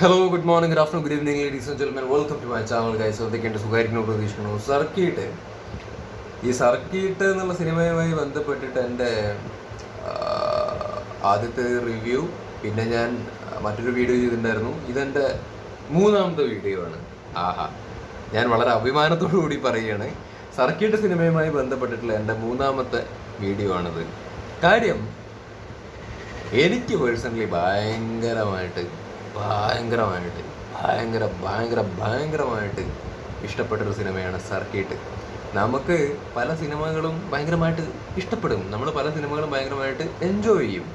Hello good morning good afternoon good evening ladies and gentlemen welcome to my channel guys ശ്രദ്ധിക്കേണ്ട സുഖമായിരിക്കുന്നു പ്രതീക്ഷിക്കുന്നു circuit ഈ circuit എന്നുള്ള സിനിമയുമായി ബന്ധപ്പെട്ടിട്ട് എന്റെ ആദ്യത്തെ റിവ്യൂ പിന്നെ ഞാൻ മറ്റൊരു വീഡിയോ ചെയ്തിട്ടുണ്ടായിരുന്നു. ഇതെന്റെ മൂന്നാമത്തെ വീഡിയോ ആണ്. ആഹാ. ഞാൻ വളരെ അഭിമാനത്തോടു കൂടി പറയുകയാണ്. സർക്കിട്ട് സിനിമയുമായി ബന്ധപ്പെട്ടിട്ടുള്ള എന്റെ മൂന്നാമത്തെ വീഡിയോ ആണിത്. കാര്യം എനിക്ക് പേഴ്സണലി ഭയങ്കരമായിട്ട് ഭയങ്കരമായിട്ട് ഭയങ്കര ഭയങ്കര ഭയങ്കരമായിട്ട് ഇഷ്ടപ്പെട്ടൊരു സിനിമയാണ് സർക്കിട്ട്. നമുക്ക് പല സിനിമകളും ഭയങ്കരമായിട്ട് ഇഷ്ടപ്പെടും. നമ്മൾ പല സിനിമകളും ഭയങ്കരമായിട്ട് എൻജോയ് ചെയ്യും.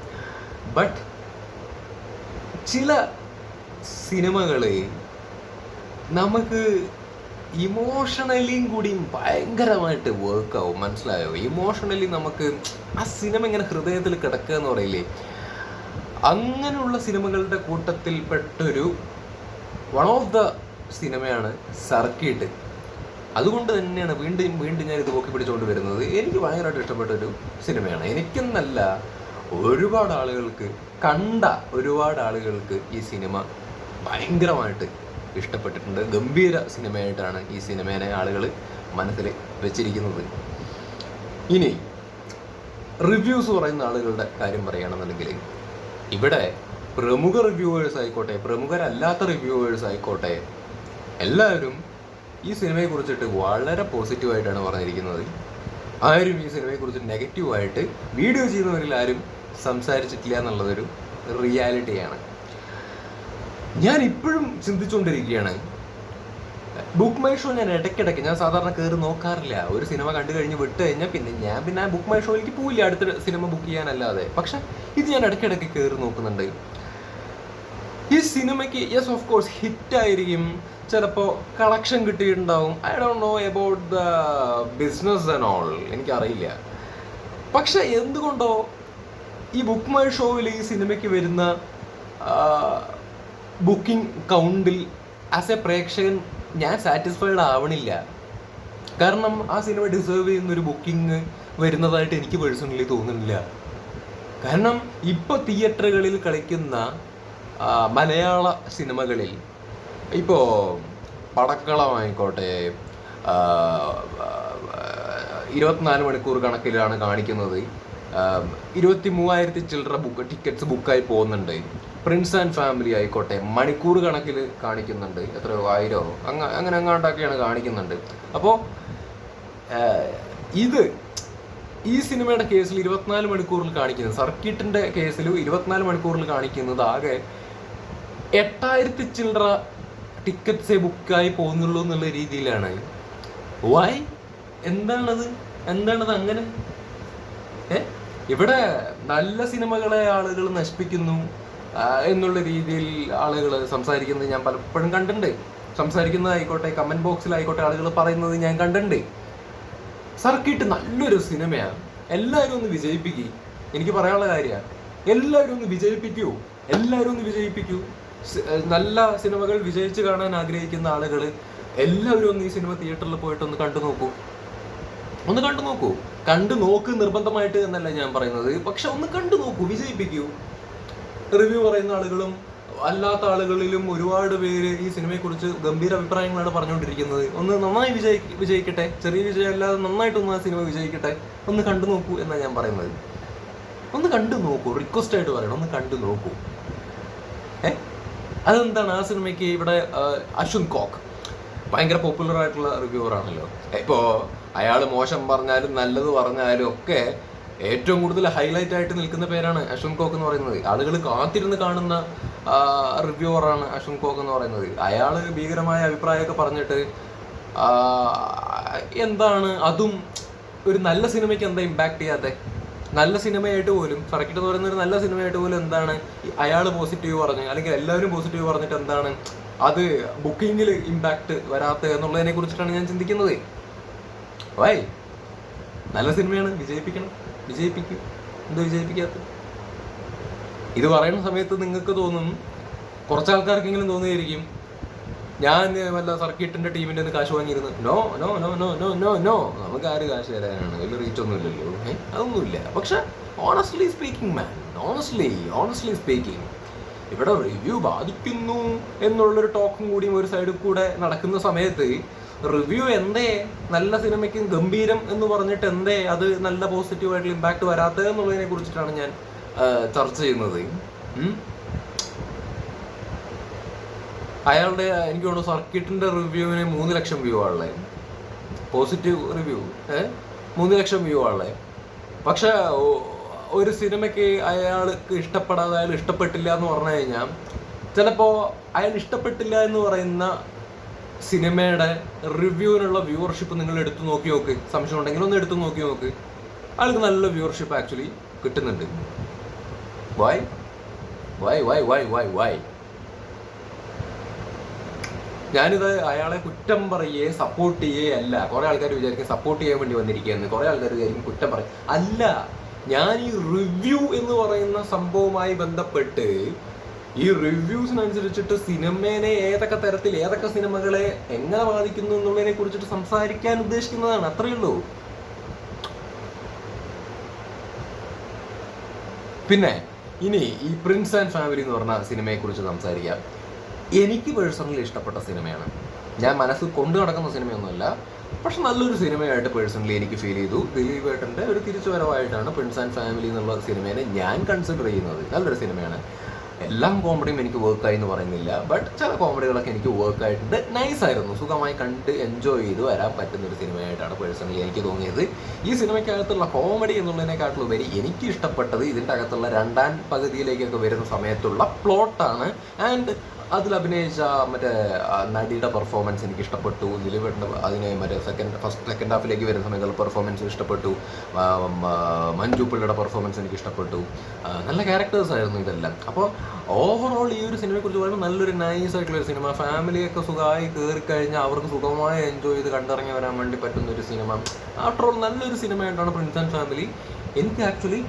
ബട്ട് ചില സിനിമകൾ നമുക്ക് ഇമോഷണലിയും കൂടിയും ഭയങ്കരമായിട്ട് വർക്കാവും മനസ്സിലായോ? ഇമോഷണലി നമുക്ക് ആ സിനിമ ഇങ്ങനെ ഹൃദയത്തിൽ കിടക്കുക എന്ന് പറയില്ലേ? അങ്ങനെയുള്ള സിനിമകളുടെ കൂട്ടത്തിൽ പെട്ടൊരു വൺ ഓഫ് ദ സിനിമയാണ് സർക്കിട്ട്. അതുകൊണ്ട് തന്നെയാണ് വീണ്ടും വീണ്ടും ഞാൻ ഇത് പൊക്കി പിടിച്ചുകൊണ്ട് വരുന്നത്. എനിക്ക് ഭയങ്കരമായിട്ട് ഇഷ്ടപ്പെട്ട ഒരു സിനിമയാണ്. എനിക്കെന്നല്ല ഒരുപാട് ആളുകൾക്ക് കണ്ട ഒരുപാട് ആളുകൾക്ക് ഈ സിനിമ ഭയങ്കരമായിട്ട് ഇഷ്ടപ്പെട്ടിട്ടുണ്ട്. ഗംഭീര സിനിമയായിട്ടാണ് ഈ സിനിമേനെ ആളുകൾ മനസ്സിൽ വെച്ചിരിക്കുന്നത്. ഇനി റിവ്യൂസ് പറയുന്ന ആളുകളുടെ കാര്യം പറയുകയാണെന്നുണ്ടെങ്കിൽ ഇവിടെ പ്രമുഖ റിവ്യൂവേഴ്സ് ആയിക്കോട്ടെ പ്രമുഖരല്ലാത്ത റിവ്യൂവേഴ്സ് ആയിക്കോട്ടെ എല്ലാവരും ഈ സിനിമയെ കുറിച്ചിട്ട് വളരെ പോസിറ്റീവായിട്ടാണ് പറഞ്ഞിരിക്കുന്നത്. ആരും ഈ സിനിമയെ കുറിച്ച് നെഗറ്റീവായിട്ട് വീഡിയോ ചെയ്യുന്നവരിൽ ആരും സംസാരിച്ചിട്ടില്ല എന്നുള്ളതൊരു റിയാലിറ്റിയാണ് ഞാൻ ഇപ്പോഴും ചിന്തിച്ചുകൊണ്ടിരിക്കുകയാണ്. ബുക്ക് മൈ ഷോ ഞാൻ ഇടയ്ക്കിടയ്ക്ക് ഞാൻ സാധാരണ കയറി നോക്കാറില്ല. ഒരു സിനിമ കണ്ടു കഴിഞ്ഞ് വിട്ട് കഴിഞ്ഞാൽ പിന്നെ ഞാൻ പിന്നെ ബുക്ക് മൈ ഷോയിലേക്ക് പോവില്ല. അടുത്ത സിനിമ ബുക്ക് ചെയ്യാനല്ലാതെ. പക്ഷെ ഇത് ഞാൻ ഇടയ്ക്കിടയ്ക്ക് കയറി നോക്കുന്നുണ്ട്. ഈ സിനിമയ്ക്ക് യെസ് ഓഫ് കോഴ്സ് ഹിറ്റായിരിക്കും ചിലപ്പോൾ കളക്ഷൻ കിട്ടിയിട്ടുണ്ടാവും. I don't know about the business and all എനിക്കറിയില്ല. പക്ഷെ എന്തുകൊണ്ടോ ഈ ബുക്ക് മൈ ഷോയിൽ ഈ സിനിമയ്ക്ക് വരുന്ന ബുക്കിംഗ് കൗണ്ടിൽ ആസ് എ പ്രേക്ഷകൻ ഞാൻ സാറ്റിസ്ഫൈഡ് ആവണില്ല. കാരണം ആ സിനിമ ഡിസേർവ് ചെയ്യുന്ന ഒരു ബുക്കിംഗ് വരുന്നതായിട്ട് എനിക്ക് പേഴ്സണലി തോന്നുന്നില്ല. കാരണം ഇപ്പോൾ തിയേറ്ററുകളിൽ കളിക്കുന്ന മലയാള സിനിമകളിൽ ഇപ്പോൾ പടക്കളമായിക്കോട്ടെ ഇരുപത്തിനാല് മണിക്കൂർ കണക്കിലാണ് കാണിക്കുന്നത്. ഇരുപത്തി മൂവായിരത്തി ചില്ലറ ബുക്ക് ടിക്കറ്റ്സ് ബുക്കായി പോകുന്നുണ്ട്. പ്രിൻസ് ആൻഡ് ഫാമിലി ആയിക്കോട്ടെ മണിക്കൂർ കണക്കിൽ കാണിക്കുന്നുണ്ട്. എത്രയോ ആയിരമോ അങ്ങ അങ്ങനെ അങ്ങാണ്ടൊക്കെയാണ് കാണിക്കുന്നുണ്ട്. അപ്പോൾ ഇത് ഈ സിനിമയുടെ കേസിൽ ഇരുപത്തിനാല് മണിക്കൂറിൽ കാണിക്കുന്നത് സർക്കിട്ടിന്റെ കേസിൽ ഇരുപത്തിനാല് മണിക്കൂറിൽ കാണിക്കുന്നത് ആകെ എട്ടായിരത്തി ചില്ലറ ടിക്കറ്റ്സേ ബുക്കായി പോകുന്നുള്ളൂ എന്നുള്ള രീതിയിലാണ്. വൈ എന്താണത്? എന്താണത് അങ്ങനെ? ഏ? ഇവിടെ നല്ല സിനിമകളെ ആളുകൾ നശിപ്പിക്കുന്നു എന്നുള്ള രീതിയിൽ ആളുകൾ സംസാരിക്കുന്നത് ഞാൻ പലപ്പോഴും കണ്ടിട്ടുണ്ട്. സംസാരിക്കുന്നതായിക്കോട്ടെ കമന്റ് ബോക്സിലായിക്കോട്ടെ ആളുകൾ പറയുന്നത് ഞാൻ കണ്ടിട്ടുണ്ട്. സർക്കിട്ട് നല്ലൊരു സിനിമയാണ്. എല്ലാവരും ഒന്ന് വിജയിപ്പിക്കുക എനിക്ക് പറയാനുള്ള കാര്യമാണ്. എല്ലാവരും ഒന്ന് വിജയിപ്പിക്കൂ. എല്ലാവരും ഒന്ന് വിജയിപ്പിക്കൂ. നല്ല സിനിമകൾ വിജയിച്ച് കാണാൻ ആഗ്രഹിക്കുന്ന ആളുകൾ എല്ലാവരും ഒന്ന് ഈ സിനിമ തിയേറ്ററിൽ പോയിട്ട് ഒന്ന് കണ്ടു നോക്കൂ. ഒന്ന് കണ്ടു നോക്കൂ. കണ്ടു നോക്ക് നിർബന്ധമായിട്ട് എന്നല്ല ഞാൻ പറയുന്നത്. പക്ഷെ ഒന്ന് കണ്ടു നോക്കൂ. വിജയിപ്പിക്കൂ. റിവ്യൂ പറയുന്ന ആളുകളും അല്ലാത്ത ആളുകളിലും ഒരുപാട് പേര് ഈ സിനിമയെക്കുറിച്ച് ഗംഭീര അഭിപ്രായങ്ങളാണ് പറഞ്ഞുകൊണ്ടിരിക്കുന്നത്. ഒന്ന് നന്നായി വിജയി വിജയിക്കട്ടെ. ചെറിയ വിജയം അല്ലാതെ നന്നായിട്ടൊന്ന് ആ സിനിമ വിജയിക്കട്ടെ. ഒന്ന് കണ്ടു നോക്കൂ എന്നാണ് ഞാൻ പറയുന്നത്. ഒന്ന് കണ്ടു നോക്കൂ. റിക്വസ്റ്റ് ആയിട്ട് പറയണം. ഒന്ന് കണ്ടു നോക്കൂ. ഏ? അതെന്താണ് ആ സിനിമയ്ക്ക് ഇവിടെ അശ്വിൻ കോക്ക്? ഭയങ്കര പോപ്പുലർ ആയിട്ടുള്ള റിവ്യൂവർ ആണല്ലോ. ഇപ്പോൾ അയാൾ മോശം പറഞ്ഞാലും നല്ലത് പറഞ്ഞാലും ഒക്കെ ഏറ്റവും കൂടുതൽ ഹൈലൈറ്റ് ആയിട്ട് നിൽക്കുന്ന പേരാണ് അശ്വിൻ കോക്ക് എന്ന് പറയുന്നത്. ആളുകൾ കാത്തിരുന്ന് കാണുന്ന റിവ്യൂവറാണ് അശ്വിൻ കോക്ക് എന്ന് പറയുന്നത്. അയാൾ ഭീകരമായ അഭിപ്രായമൊക്കെ പറഞ്ഞിട്ട് എന്താണ് അതും ഒരു നല്ല സിനിമയ്ക്ക് എന്താ ഇമ്പാക്ട് ചെയ്യാതെ നല്ല സിനിമയായിട്ട് പോലും എന്ന് പറയുന്ന ഒരു നല്ല സിനിമയായിട്ട് പോലും എന്താണ് അയാൾ പോസിറ്റീവ് പറഞ്ഞ് അല്ലെങ്കിൽ എല്ലാവരും പോസിറ്റീവ് പറഞ്ഞിട്ട് എന്താണ് അത് ബുക്കിങ്ങിൽ ഇമ്പാക്ട് വരാത്ത എന്നുള്ളതിനെ കുറിച്ചിട്ടാണ് ഞാൻ ചിന്തിക്കുന്നത്. വൈ നല്ല സിനിമയാണ് വിജയിപ്പിക്കണം. വിജയിപ്പിക്കും. എന്താ വിജയിപ്പിക്കാത്ത. ഇത് പറയുന്ന സമയത്ത് നിങ്ങൾക്ക് തോന്നും കുറച്ച് ആൾക്കാർക്കെങ്കിലും തോന്നിയിരിക്കും ഞാൻ വല്ല സർക്കിട്ടിന്റെ ടീമിന്റെ കാശ് വാങ്ങിയിരുന്നു no no no no no no no നമുക്ക് ആര് കാശ് തരാനാണ്? വലിയ റീച്ച് ഒന്നും ഇല്ലല്ലോ അതൊന്നുമില്ല. പക്ഷെ honestly speaking man honestly honestly speaking ഇവിടെ റിവ്യൂ ബാധിക്കുന്നു എന്നുള്ളൊരു ടോക്കും കൂടിയും ഒരു സൈഡിൽ കൂടെ നടക്കുന്ന സമയത്ത് റിവ്യൂ എന്തേ? നല്ല സിനിമയ്ക്ക് ഗംഭീരം എന്ന് പറഞ്ഞിട്ട് എന്തേ? അത് നല്ല പോസിറ്റീവായിട്ടുള്ള ഇമ്പാക്ട് വരാത്തത് എന്നുള്ളതിനെ കുറിച്ചിട്ടാണ് ഞാൻ ചർച്ച ചെയ്യുന്നത്. അയാളുടെ എനിക്ക് തോന്നുന്നു സർക്കിട്ടിന്റെ റിവ്യൂവിന് മൂന്ന് ലക്ഷം വ്യൂ ആളെ പോസിറ്റീവ് റിവ്യൂ ഏഹ് മൂന്ന് ലക്ഷം വ്യൂ ആളെ പക്ഷെ ഒരു സിനിമയ്ക്ക് അയാൾക്ക് ഇഷ്ടപ്പെടാതെ അയാൾ ഇഷ്ടപ്പെട്ടില്ല എന്ന് പറഞ്ഞു കഴിഞ്ഞാൽ ചിലപ്പോൾ അയാൾ ഇഷ്ടപ്പെട്ടില്ല എന്ന് പറയുന്ന സിനിമയുടെ റിവ്യൂവിനുള്ള വ്യൂവർഷിപ്പ് നിങ്ങൾ എടുത്തു നോക്കി നോക്ക്. സംശയം ഉണ്ടെങ്കിൽ ഒന്ന് എടുത്തു നോക്കി നോക്ക്. അയാൾക്ക് നല്ല വ്യൂവർഷിപ്പ് ആക്ച്വലി കിട്ടുന്നുണ്ട്. Why why why why why why ഞാനിത് അയാളെ കുറ്റം പറയേ സപ്പോർട്ട് ചെയ്യേ അല്ല. കുറെ ആൾക്കാർ വിചാരിക്കും സപ്പോർട്ട് ചെയ്യാൻ വേണ്ടി വന്നിരിക്കുകയെന്ന് കുറെ ആൾക്കാർ വിചാരിക്കും കുറ്റം പറയും അല്ല ഞാൻ ഈ റിവ്യൂ എന്ന് പറയുന്ന സംഭവവുമായി ബന്ധപ്പെട്ട് ഈ റിവ്യൂസിനനുസരിച്ചിട്ട് സിനിമേനെ ഏതൊക്കെ തരത്തിൽ ഏതൊക്കെ സിനിമകളെ എങ്ങനെ ബാധിക്കുന്നു എന്നുള്ളതിനെ കുറിച്ചിട്ട് സംസാരിക്കാൻ ഉദ്ദേശിക്കുന്നതാണ്. അത്രയേ ഉള്ളൂ. പിന്നെ ഇനി ഈ പ്രിൻസ് ആൻഡ് ഫാമിലി എന്ന് പറഞ്ഞ സിനിമയെ കുറിച്ച് സംസാരിക്കാം. എനിക്ക് പേഴ്സണലി ഇഷ്ടപ്പെട്ട സിനിമയാണ്. ഞാൻ മനസ്സ് കൊണ്ടു നടക്കുന്ന സിനിമയൊന്നുമല്ല. പക്ഷെ നല്ലൊരു സിനിമയായിട്ട് പേഴ്സണലി എനിക്ക് ഫീൽ ചെയ്തു. ദിലീപ് ഏട്ടന്റെ ഒരു തിരിച്ചുവരവായിട്ടാണ് പ്രിൻസ് ആൻഡ് ഫാമിലി എന്നുള്ള സിനിമയെ ഞാൻ കൺസിഡർ ചെയ്യുന്നത്. നല്ലൊരു സിനിമയാണ്. എല്ലാം കോമഡിയും എനിക്ക് വർക്കായി എന്ന് പറയുന്നില്ല. ബട്ട് ചില കോമഡികളൊക്കെ എനിക്ക് വർക്ക് ആയിട്ടുണ്ട് നൈസ് ആയിരുന്നു. സുഖമായി കണ്ട് എൻജോയ് ചെയ്ത് വരാൻ പറ്റുന്ന ഒരു സിനിമയായിട്ടാണ് പേഴ്സണലി എനിക്ക് തോന്നിയത്. ഈ സിനിമയ്ക്കകത്തുള്ള കോമഡി എന്നുള്ളതിനെക്കാട്ടിലുപരി എനിക്ക് ഇഷ്ടപ്പെട്ടത് ഇതിന്റെ അകത്തുള്ള രണ്ടാം പകുതിയിലേക്കൊക്കെ വരുന്ന സമയത്തുള്ള പ്ലോട്ടാണ് ആൻഡ് അതിൽ അഭിനയിച്ച മറ്റേ നടിയുടെ പെർഫോമൻസ് എനിക്ക് ഇഷ്ടപ്പെട്ടു ദിലീപേട്ടന്റെ അതിന് മറ്റേ സെക്കൻഡ് ഫസ്റ്റ് സെക്കൻഡ് ഹാഫിലേക്ക് വരുന്ന സമയത്തുള്ള പെർഫോമൻസ് ഇഷ്ടപ്പെട്ടു. മഞ്ജു പിള്ളയുടെ പെർഫോമൻസ് എനിക്ക് ഇഷ്ടപ്പെട്ടു നല്ല ക്യാരക്ടേഴ്സ് ആയിരുന്നു ഇതെല്ലാം. അപ്പോൾ ഓവറോൾ ഈ ഒരു സിനിമയെക്കുറിച്ച് പറയുമ്പോൾ നല്ലൊരു നൈസ് ആയിട്ടുള്ള ഒരു സിനിമ ഫാമിലിയൊക്കെ സുഖമായി കയറി കഴിഞ്ഞാൽ അവർക്ക് സുഖമായി എൻജോയ് ചെയ്ത് കണ്ടിറങ്ങി വരാൻ വേണ്ടി പറ്റുന്ന ഒരു സിനിമ ആഫ്റ്റർ ഓൾ നല്ലൊരു സിനിമയായിട്ടാണ് പ്രിൻസ് ആൻഡ് ഫാമിലി എനിക്ക് ആക്ച്വലി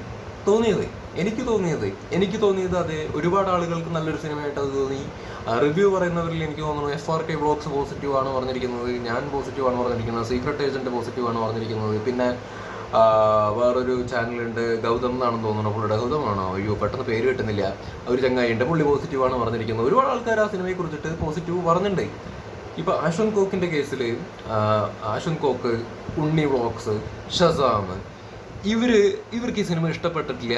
തോന്നിയത് എനിക്ക് തോന്നിയത് എനിക്ക് തോന്നിയത് അത് ഒരുപാട് ആളുകൾക്ക് നല്ലൊരു സിനിമയായിട്ട് അത് തോന്നി. റിവ്യൂ പറയുന്നവരിൽ എനിക്ക് തോന്നുന്നു F R K blogs positive ആണ് പറഞ്ഞിരിക്കുന്നത്. ഞാൻ പോസിറ്റീവ് ആണ് പറഞ്ഞിരിക്കുന്നത്. സീക്രട്ട് ഏജന്റ് പോസിറ്റീവ് ആണ് പറഞ്ഞിരിക്കുന്നത്. പിന്നെ വേറൊരു ചാനലുണ്ട് ഗൗതം എന്നാണെന്ന് തോന്നുന്നു. പുള്ളിയുടെ ഗൗതമാണോ അയ്യോ പെട്ടെന്ന് പേര് കിട്ടുന്നില്ല. ഒരു ചങ്ങായിണ്ട് പുള്ളി പോസിറ്റീവ് ആണ് പറഞ്ഞിരിക്കുന്നത്. ഒരുപാട് ആൾക്കാർ ആ സിനിമയെ കുറിച്ചിട്ട് പോസിറ്റീവ് പറഞ്ഞിട്ടുണ്ട്. ഇപ്പൊ ആഷൻ കോക്കിന്റെ കേസിൽ ആഷൻ കോക്ക് ഉണ്ണി വ്ളോഗ്സ് ഷസാം ഇവർ ഇവർക്ക് ഈ സിനിമ ഇഷ്ടപ്പെട്ടിട്ടില്ല.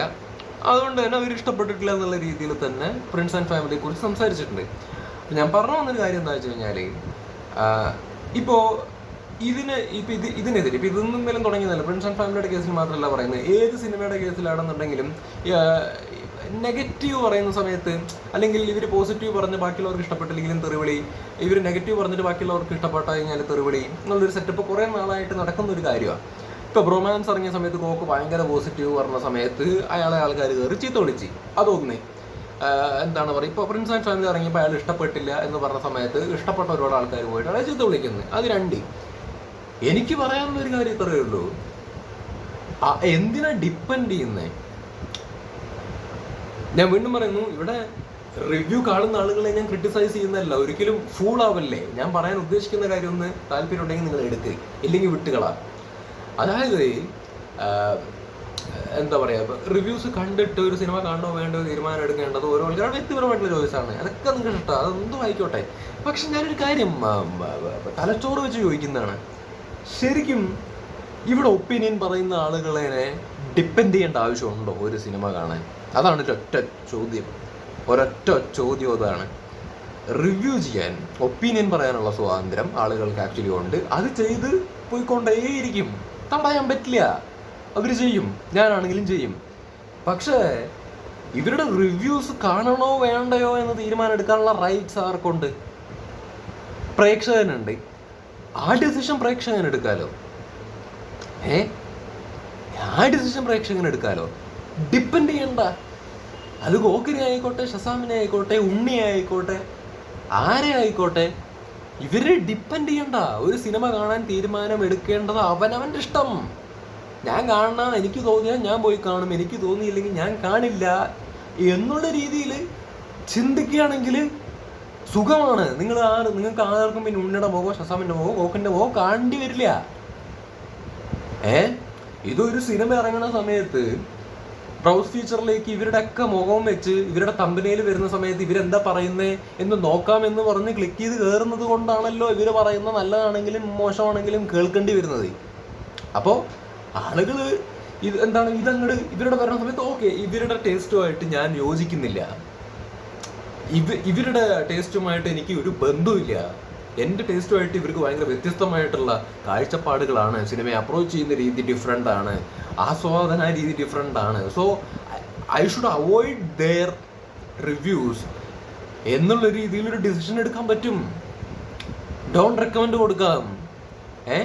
അതുകൊണ്ട് തന്നെ അവർ ഇഷ്ടപ്പെട്ടിട്ടില്ല എന്നുള്ള രീതിയിൽ തന്നെ പ്രിൻസ് ആൻഡ് ഫാമിലിയെ കുറിച്ച് സംസാരിച്ചിട്ടുണ്ട്. ഞാൻ പറഞ്ഞു വന്നൊരു കാര്യം എന്താ വെച്ച് കഴിഞ്ഞാൽ ഇപ്പോൾ ഇതിന് ഇപ്പം ഇത് ഇതിനെതിരെ ഇപ്പം ഇതൊന്നും മേലും തുടങ്ങിയതല്ല. പ്രിൻസ് ആൻഡ് ഫാമിലിയുടെ കേസിൽ മാത്രമല്ല പറയുന്നത്. ഏത് സിനിമയുടെ കേസിലാണെന്നുണ്ടെങ്കിലും നെഗറ്റീവ് പറയുന്ന സമയത്ത് അല്ലെങ്കിൽ ഇവർ പോസിറ്റീവ് പറഞ്ഞ് ബാക്കിയുള്ളവർക്ക് ഇഷ്ടപ്പെട്ടില്ലെങ്കിലും തെറിവിളി ഇവർ നെഗറ്റീവ് പറഞ്ഞിട്ട് ബാക്കിയുള്ളവർക്ക് ഇഷ്ടപ്പെട്ടു കഴിഞ്ഞാൽ തെറിവിളി എന്നുള്ളൊരു സെറ്റപ്പ് കുറേ നാളായിട്ട് നടക്കുന്ന ഒരു കാര്യമാണ് ഇപ്പൊ ബ്രൊമാൻസ് ഇറങ്ങിയ സമയത്ത് കോക്ക് ഭയങ്കര പോസിറ്റീവ് പറഞ്ഞ സമയത്ത് അയാളെ ആൾക്കാർ കയറി ചീത്ത വിളിച്ച്. അതൊന്നേ എന്താണ് പറയുക ഇപ്പോൾ പ്രിൻസ് ആൻഡ് ഫാമിലി ഇറങ്ങിയപ്പോൾ അയാൾ ഇഷ്ടപ്പെട്ടില്ല എന്ന് പറഞ്ഞ സമയത്ത് ഇഷ്ടപ്പെട്ട ഒരുപാട് ആൾക്കാർ പോയിട്ട് അയാളെ ചീത്ത വിളിക്കുന്നത് അത് രണ്ട്. എനിക്ക് പറയാനുള്ള ഒരു കാര്യം ഇത്രയേ ഉള്ളൂ. എന്തിനാ ഡിപ്പെൻഡ് ചെയ്യുന്നേ? ഞാൻ വീണ്ടും പറയുന്നു ഇവിടെ റിവ്യൂ കാണുന്ന ആളുകളെ ഞാൻ ക്രിട്ടിസൈസ് ചെയ്യുന്നതല്ല. ഒരിക്കലും ഫൂൾ ആവല്ലേ? ഞാൻ പറയാൻ ഉദ്ദേശിക്കുന്ന കാര്യം ഒന്ന് താല്പര്യം ഉണ്ടെങ്കിൽ നിങ്ങൾ എടുക്കുക ഇല്ലെങ്കിൽ വിട്ടുകളാ. അതായത് എന്താ പറയാ റിവ്യൂസ് കണ്ടിട്ട് ഒരു സിനിമ കാണണോ വേണ്ടോ തീരുമാനം എടുക്കേണ്ടത് ഓരോ ആൾക്കാരുടെ വ്യക്തിപരമായിട്ടുള്ള ചോദിച്ചാണ് അതൊക്കെ നിങ്ങൾക്ക് ഇഷ്ടം അതൊന്നും ആയിക്കോട്ടെ. പക്ഷെ ഞാനൊരു കാര്യം തലച്ചോറ് വെച്ച് ചോദിക്കുന്നതാണ്. ശരിക്കും ഇവിടെ ഒപ്പീനിയൻ പറയുന്ന ആളുകളെ ഡിപ്പെൻഡ് ചെയ്യേണ്ട ആവശ്യമുണ്ടോ ഒരു സിനിമ കാണാൻ? അതാണ് ഒരൊറ്റ ചോദ്യം. ഒരൊറ്റ ചോദ്യം അതാണ്. റിവ്യൂ ചെയ്യാൻ ഒപ്പീനിയൻ പറയാനുള്ള സ്വാതന്ത്ര്യം ആളുകൾക്ക് ആക്ച്വലി ഉണ്ട്. അത് ചെയ്ത് പോയിക്കൊണ്ടേയിരിക്കും. തടയാൻ പറ്റില്ല. അവർ ചെയ്യും. ഞാനാണെങ്കിലും ചെയ്യും. പക്ഷേ ഇവരുടെ റിവ്യൂസ് കാണണോ വേണ്ടയോ എന്ന് തീരുമാനം എടുക്കാനുള്ള റൈറ്റ്സ് ആർക്കുണ്ട്? പ്രേക്ഷകനുണ്ട്. ആ ഡിസിഷൻ പ്രേക്ഷകൻ എടുക്കാലോ? ഏ? ആ ഡിസിഷൻ പ്രേക്ഷകൻ എടുക്കാലോ? ഡിപ്പെൻഡ് ചെയ്യണ്ട. അത് ഗോക്കരി ആയിക്കോട്ടെ ഷസാമിനെ ആയിക്കോട്ടെ ഉണ്ണി ആയിക്കോട്ടെ ആരെ ആയിക്കോട്ടെ ഇവരെ ഡിപ്പെൻഡ് ചെയ്യണ്ട. ഒരു സിനിമ കാണാൻ തീരുമാനം എടുക്കേണ്ടത് അവനവന്റെ ഇഷ്ടം. ഞാൻ കാണണം എനിക്ക് തോന്നിയാൽ ഞാൻ പോയി കാണും. എനിക്ക് തോന്നിയില്ലെങ്കിൽ ഞാൻ കാണില്ല എന്നുള്ള രീതിയിൽ ചിന്തിക്കുകയാണെങ്കിൽ സുഖമാണ്. നിങ്ങൾ ആ നിങ്ങൾക്ക് ആർക്കും പിന്നെ ഉണ്ണിയുടെ മുഖമോ ഷസാമിന്റെ മുഖമോ കോക്കിന്റെ മുഖമോ കാണേണ്ടി വരില്ല. ഏ? ഇതൊരു സിനിമ ഇറങ്ങുന്ന സമയത്ത് ബ്രൗസ് ഫീച്ചറിലേക്ക് ഇവരുടെ ഒക്കെ മുഖവും വെച്ച് ഇവരുടെ തമ്പനയിൽ വരുന്ന സമയത്ത് ഇവരെന്താ പറയുന്നത് എന്ന് നോക്കാം എന്ന് പറഞ്ഞ് ക്ലിക്ക് ചെയ്ത് കയറുന്നത് കൊണ്ടാണല്ലോ ഇവർ പറയുന്ന നല്ലതാണെങ്കിലും മോശമാണെങ്കിലും കേൾക്കേണ്ടി വരുന്നത്. അപ്പോൾ ആളുകൾ ഇത് എന്താണ് ഇതങ്ങോട്ട് ഇവരുടെ വരുന്ന സമയത്ത് ഓക്കെ ഇവരുടെ ടേസ്റ്റുമായിട്ട് ഞാൻ യോജിക്കുന്നില്ല. ഇവ ഇവരുടെ ടേസ്റ്റുമായിട്ട് എനിക്ക് ഒരു ബന്ധവുമില്ല. എന്റെ ടേസ്റ്റുമായിട്ട് ഇവർക്ക് ഭയങ്കര വ്യത്യസ്തമായിട്ടുള്ള കാഴ്ചപ്പാടുകളാണ്. സിനിമയെ അപ്രോച്ച് ചെയ്യുന്ന രീതി ഡിഫറെന്റ് ആണ്. ആസ്വാദന രീതി ഡിഫറെന്റ് ആണ്. So I should avoid their reviews എന്നുള്ള രീതിയിൽ ഒരു ഡിസിഷൻ എടുക്കാൻ പറ്റും. ഡോണ്ട് റെക്കമെൻഡ് കൊടുക്കാം. ഏ?